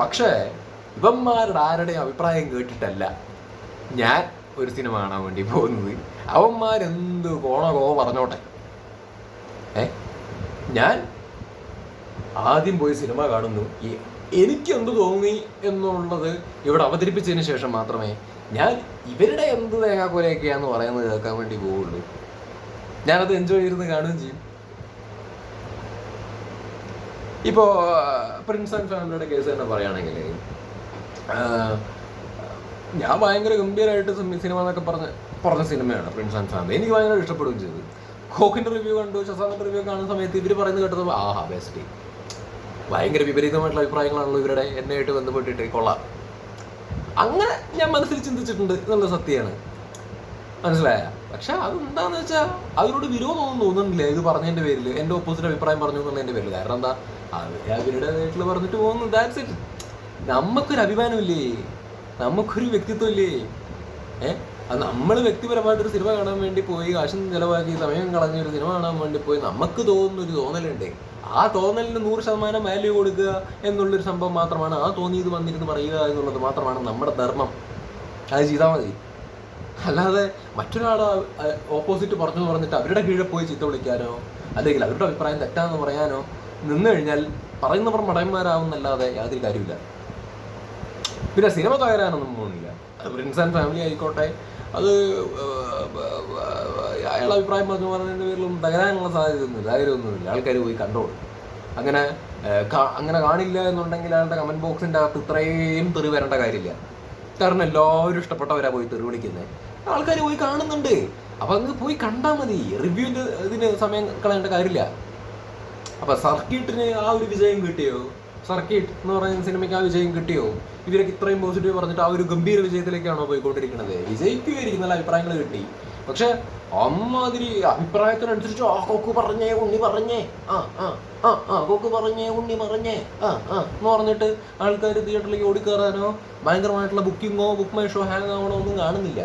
പക്ഷേ ഇവന്മാരുടെ ആരുടെയും അഭിപ്രായം കേട്ടിട്ടല്ല. ഞാൻ ഒരു സിനിമ കാണാൻ വേണ്ടി പോകുന്നത്. അവന്മാരെന്ത് കോണകോ പറഞ്ഞോട്ടെ. ഏ? ഞാൻ ആദ്യം പോയി സിനിമ കാണുന്നു. എനിക്ക് എന്ത് തോന്നി എന്നുള്ളത് ഇവിടെ അവതരിപ്പിച്ചതിന് ശേഷം മാത്രമേ ഞാൻ ഇവരുടെ എന്ത് തേങ്ങാക്കൊലയൊക്കെയാന്ന് പറയുന്നത് കേൾക്കാൻ വേണ്ടി പോവുള്ളൂ. ഞാനത് എൻജോയ് ചെയ്തിരുന്ന് കാണുകയും ചെയ്യും. ഇപ്പോ പ്രിൻസ് ആൻഡ് ഫാമിലിയുടെ കേസ് തന്നെ പറയുകയാണെങ്കിൽ ഞാൻ ഭയങ്കര ഗംഭീരമായിട്ട് സിനിമ എന്നൊക്കെ പറഞ്ഞ പറഞ്ഞ സിനിമയാണ് പ്രിൻസ് ആൻഡ് ഫാമിലി എനിക്ക് ഭയങ്കര ഇഷ്ടപ്പെടുകയും ചെയ്തു. കോക്കിന്റെ റിവ്യൂ കണ്ടു ശശാങ്കന്റെ റിവ്യൂ കാണുന്ന സമയത്ത് ഇവർ പറയുന്നത് കേട്ടത് ആഹാ ബെസ്റ്റ് ഭയങ്കര വിപരീതമായിട്ടുള്ള അഭിപ്രായങ്ങളാണല്ലോ ഇവരുടെ എന്നെയായിട്ട് ബന്ധപ്പെട്ടിട്ട്. കൊള്ളാം. അങ്ങനെ ഞാൻ മനസ്സിൽ ചിന്തിച്ചിട്ടുണ്ട് എന്നുള്ള സത്യമാണ്. മനസ്സിലായ? പക്ഷെ അത് എന്താന്ന് വെച്ചാൽ അതിനോട് വിരോധമൊന്നും തോന്നുന്നില്ല. ഇത് പറഞ്ഞതിന്റെ പേരിൽ എന്റെ ഓപ്പോസിറ്റ് അഭിപ്രായം പറഞ്ഞു എന്നുള്ളതിന്റെ പേരിൽ കാരണം എന്താ? അവർ അവരുടെ വീട്ടിൽ പറഞ്ഞിട്ട് പോകുന്നു. ദാറ്റ്സ് ഇറ്റ് നമുക്കൊരു അഭിമാനമില്ലേ? നമുക്കൊരു വ്യക്തിത്വം ഇല്ലേ ഏഹ് അത് നമ്മൾ വ്യക്തിപരമായിട്ട് ഒരു സിനിമ കാണാൻ വേണ്ടി പോയി കാശും ചിലവാക്കി സമയം കളഞ്ഞ ഒരു സിനിമ കാണാൻ വേണ്ടി പോയി നമുക്ക് തോന്നുന്ന ഒരു തോന്നലുണ്ട്. ആ തോന്നലിന് നൂറ് ശതമാനം വാല്യൂ കൊടുക്കുക എന്നുള്ളൊരു സംഭവം മാത്രമാണ് ആ തോന്നിയത് വന്നിരുന്ന് പറയുക എന്നുള്ളത് മാത്രമാണ് നമ്മുടെ ധർമ്മം. അത് ചെയ്താൽ മതി. അല്ലാതെ മറ്റൊരാൾ ഓപ്പോസിറ്റ് പറഞ്ഞു പറഞ്ഞിട്ട് അവരുടെ കീഴിൽ പോയി ചീത്ത വിളിക്കാനോ അല്ലെങ്കിൽ അവരുടെ അഭിപ്രായം തെറ്റാന്ന് പറയാനോ നിന്ന് കഴിഞ്ഞാൽ പറയുന്നവർ മടയന്മാരാവുന്നല്ലാതെ യാതൊരു കാര്യമില്ല പിന്നെ സിനിമ തകരാനൊന്നും അത് പ്രിൻസ് ആൻഡ് ഫാമിലി ആയിക്കോട്ടെ അത് അയാൾ അഭിപ്രായം പറഞ്ഞു പറഞ്ഞതിന്റെ പേരിലൊന്നും തകരാനുള്ള സാധ്യതയൊന്നുമില്ല ഇല്ല ആൾക്കാർ പോയി കണ്ടോളും അങ്ങനെ അങ്ങനെ കാണില്ല എന്നുണ്ടെങ്കിൽ അയാളുടെ കമന്റ് ബോക്സിന്റെ അകത്ത് ഇത്രയും തെറി വരേണ്ട കാര്യമില്ല. കാരണം എല്ലാവരും ഇഷ്ടപ്പെട്ടവരാ പോയി തെറി വിളിക്കുന്നത് ആൾക്കാർ പോയി കാണുന്നുണ്ട്. അപ്പം അങ്ങ് പോയി കണ്ടാൽ മതി. റിവ്യൂവിന്റെ ഇതിന് സമയം കളയേണ്ട കാര്യമില്ല. അപ്പം സർക്കിട്ടിന് ആ ഒരു വിജയം കിട്ടിയോ? സർക്കിട്ട് എന്ന് പറയുന്ന സിനിമയ്ക്ക് ആ വിജയം കിട്ടിയോ? ഇവരൊക്കെ ഇത്രയും പോസിറ്റീവ് പറഞ്ഞിട്ട് ആ ഒരു ഗംഭീര വിജയത്തിലേക്കാണോ പോയിക്കൊണ്ടിരിക്കുന്നത്? വിജയിക്കുകയായിരിക്കും നല്ല അഭിപ്രായങ്ങൾ കിട്ടി. പക്ഷെ അമ്മാതിരി അഭിപ്രായത്തിനനുസരിച്ച് ആ കൊക്ക് പറഞ്ഞേ ഉണ്ണി പറഞ്ഞേ ആ ആ ആ ആ കൊക്ക് പറഞ്ഞേ ഉണ്ണി പറഞ്ഞേ ആ ആ എന്ന് പറഞ്ഞിട്ട് ആൾക്കാർ തിയേറ്ററിലേക്ക് ഓടിക്കയറാനോ ഭയങ്കരമായിട്ടുള്ള ബുക്കിങ്ങോ ബുക്ക് മൈ ഷോ ഹാങ് ആവണോ ഒന്നും കാണുന്നില്ല.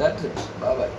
That's it bye bye